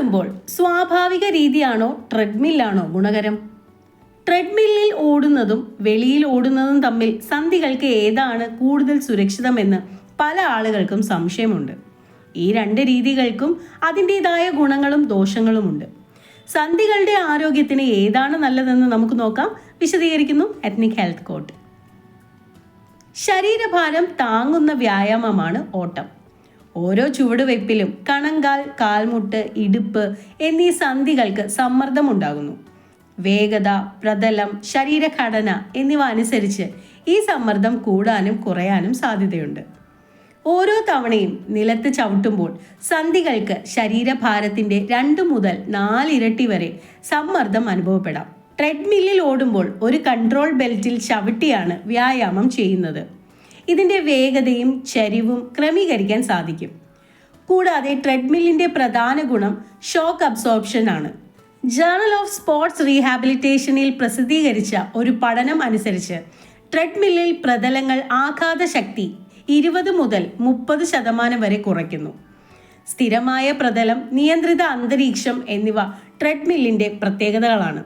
ഓടുമ്പോൾ സ്വാഭാവിക രീതിയാണോ ട്രെഡ്മില്ലാണോ ഗുണകരം? ട്രെഡ്മില്ലിൽ ഓടുന്നതും വെളിയിൽ ഓടുന്നതും തമ്മിൽ സന്ധികൾക്ക് ഏതാണ് കൂടുതൽ സുരക്ഷിതമെന്ന് പല ആളുകൾക്കും സംശയമുണ്ട്. ഈ രണ്ട് രീതികൾക്കും അതിന്റെതായ ഗുണങ്ങളും ദോഷങ്ങളുമുണ്ട്. സന്ധികളുടെ ആരോഗ്യത്തിന് ഏതാണ് നല്ലതെന്ന് നമുക്ക് നോക്കാം. വിശദീകരിക്കുന്നു എത്നിക് ഹെൽത്ത് കോട്ട് ശരീരഭാരം താങ്ങുന്ന വ്യായാമമാണ് ഓട്ടം. ഓരോ ചുവടുവെപ്പിലും കണങ്കാൽ കാൽമുട്ട് ഇടുപ്പ് എന്നീ സന്ധികൾക്ക് സമ്മർദ്ദമുണ്ടാകുന്നു. വേഗത പ്രതലം ശരീരഘടന എന്നിവ അനുസരിച്ച് ഈ സമ്മർദ്ദം കൂടാനും കുറയാനും സാധ്യതയുണ്ട്. ഓരോ തവണയും നിലത്ത് ചവിട്ടുമ്പോൾ സന്ധികൾക്ക് ശരീരഭാരത്തിന്റെ രണ്ട് മുതൽ നാലിരട്ടി വരെ സമ്മർദ്ദം അനുഭവപ്പെടാം. ട്രെഡ്മില്ലിൽ ഓടുമ്പോൾ ഒരു കൺട്രോൾ ബെൽറ്റിൽ ചവിട്ടിയാണ് വ്യായാമം ചെയ്യുന്നത്. ഇതിന്റെ വേഗതയും ചരിവും ക്രമീകരിക്കാൻ സാധിക്കും. കൂടാതെ ട്രെഡ്മില്ലിന്റെ പ്രധാന ഗുണം ഷോക്ക് അബ്സോർപ്ഷൻ ആണ്. ജേണൽ ഓഫ് സ്പോർട്സ് റീഹാബിലിറ്റേഷനിൽ പ്രസിദ്ധീകരിച്ച ഒരു പഠനം അനുസരിച്ച് ട്രെഡ്മില്ലിൽ പ്രതലങ്ങൾ ആഘാത ശക്തി ഇരുപത് മുതൽ മുപ്പത് ശതമാനം വരെ കുറയ്ക്കുന്നു. സ്ഥിരമായ പ്രതലം നിയന്ത്രിത അന്തരീക്ഷം എന്നിവ ട്രെഡ്മില്ലിന്റെ പ്രത്യേകതകളാണ്.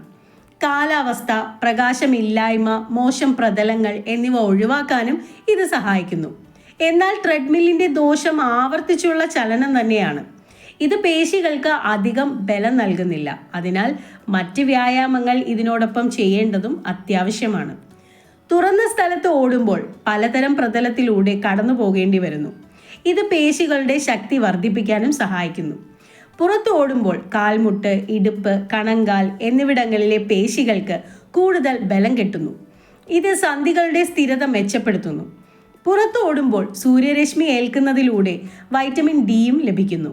കാലാവസ്ഥ പ്രകാശമില്ലായ്മ മോശം പ്രതലങ്ങൾ എന്നിവ ഒഴിവാക്കാനും ഇത് സഹായിക്കുന്നു. എന്നാൽ ട്രെഡ്മില്ലിന്റെ ദോഷം ആവർത്തിച്ചുള്ള ചലനം തന്നെയാണ്. ഇത് പേശികൾക്ക് അധികം ബലം നൽകുന്നില്ല. അതിനാൽ മറ്റ് വ്യായാമങ്ങൾ ഇതിനോടൊപ്പം ചെയ്യേണ്ടതും അത്യാവശ്യമാണ്. തുറന്ന സ്ഥലത്ത് ഓടുമ്പോൾ പലതരം പ്രതലത്തിലൂടെ കടന്നു പോകേണ്ടി വരുന്നു. ഇത് പേശികളുടെ ശക്തി വർദ്ധിപ്പിക്കാനും സഹായിക്കുന്നു. പുറത്ത് ഓടുമ്പോൾ കാൽമുട്ട് ഇടുപ്പ് കണങ്കാൽ എന്നിവിടങ്ങളിലെ പേശികൾക്ക് കൂടുതൽ ബലം കെട്ടുന്നു. ഇത് സന്ധികളുടെ സ്ഥിരത മെച്ചപ്പെടുത്തുന്നു. പുറത്ത് ഓടുമ്പോൾ സൂര്യരശ്മി ഏൽക്കുന്നതിലൂടെ വൈറ്റമിൻ ഡിയും ലഭിക്കുന്നു.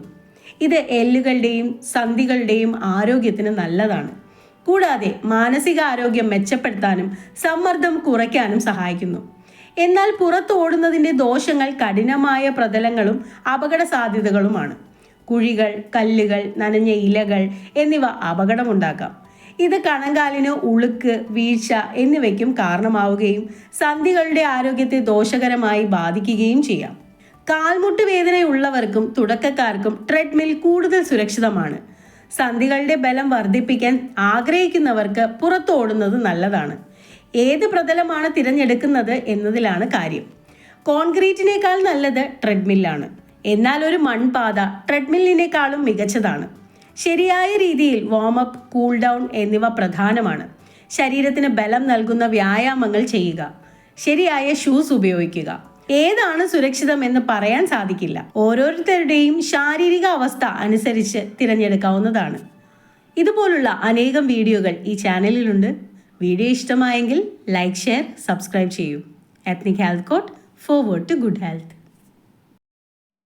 ഇത് എല്ലുകളുടെയും സന്ധികളുടെയും ആരോഗ്യത്തിന് നല്ലതാണ്. കൂടാതെ മാനസികാരോഗ്യം മെച്ചപ്പെടുത്താനും സമ്മർദ്ദം കുറയ്ക്കാനും സഹായിക്കുന്നു. എന്നാൽ പുറത്ത് ഓടുന്നതിന്റെ ദോഷങ്ങൾ കഠിനമായ പ്രതലങ്ങളും അപകട സാധ്യതകളുമാണ് കുഴികൾ കല്ലുകൾ നനഞ്ഞ ഇലകൾ എന്നിവ അപകടമുണ്ടാക്കാം. ഇത് കണങ്കാലിന് ഉളുക്ക് വീഴ്ച എന്നിവയ്ക്കും കാരണമാവുകയും സന്ധികളുടെ ആരോഗ്യത്തെ ദോഷകരമായി ബാധിക്കുകയും ചെയ്യാം. കാൽമുട്ട് വേദനയുള്ളവർക്കും തുടക്കക്കാർക്കും ട്രെഡ്മിൽ കൂടുതൽ സുരക്ഷിതമാണ്. സന്ധികളുടെ ബലം വർദ്ധിപ്പിക്കാൻ ആഗ്രഹിക്കുന്നവർക്ക് പുറത്തോടുന്നത് നല്ലതാണ്. ഏത് പ്രതലമാണ് തിരഞ്ഞെടുക്കുന്നത് എന്നതിലാണ് കാര്യം. കോൺക്രീറ്റിനേക്കാൾ നല്ലത് ട്രെഡ്മില്ലാണ്. എന്നാൽ ഒരു മൺപാത ട്രെഡ്മില്ലിനേക്കാളും മികച്ചതാണ്. ശരിയായ രീതിയിൽ വാമപ്പ് കൂൾ ഡൗൺ എന്നിവ പ്രധാനമാണ്. ശരീരത്തിന് ബലം നൽകുന്ന വ്യായാമങ്ങൾ ചെയ്യുക. ശരിയായ ഷൂസ് ഉപയോഗിക്കുക. ഏതാണ് സുരക്ഷിതം എന്ന് പറയാൻ സാധിക്കില്ല. ഓരോരുത്തരുടെയും ശാരീരിക അവസ്ഥ അനുസരിച്ച് തിരഞ്ഞെടുക്കാവുന്നതാണ്. ഇതുപോലുള്ള അനേകം വീഡിയോകൾ ഈ ചാനലിലുണ്ട്. വീഡിയോ ഇഷ്ടമായെങ്കിൽ ലൈക്ക് ഷെയർ സബ്സ്ക്രൈബ് ചെയ്യൂ. Ethnic health court forward to good health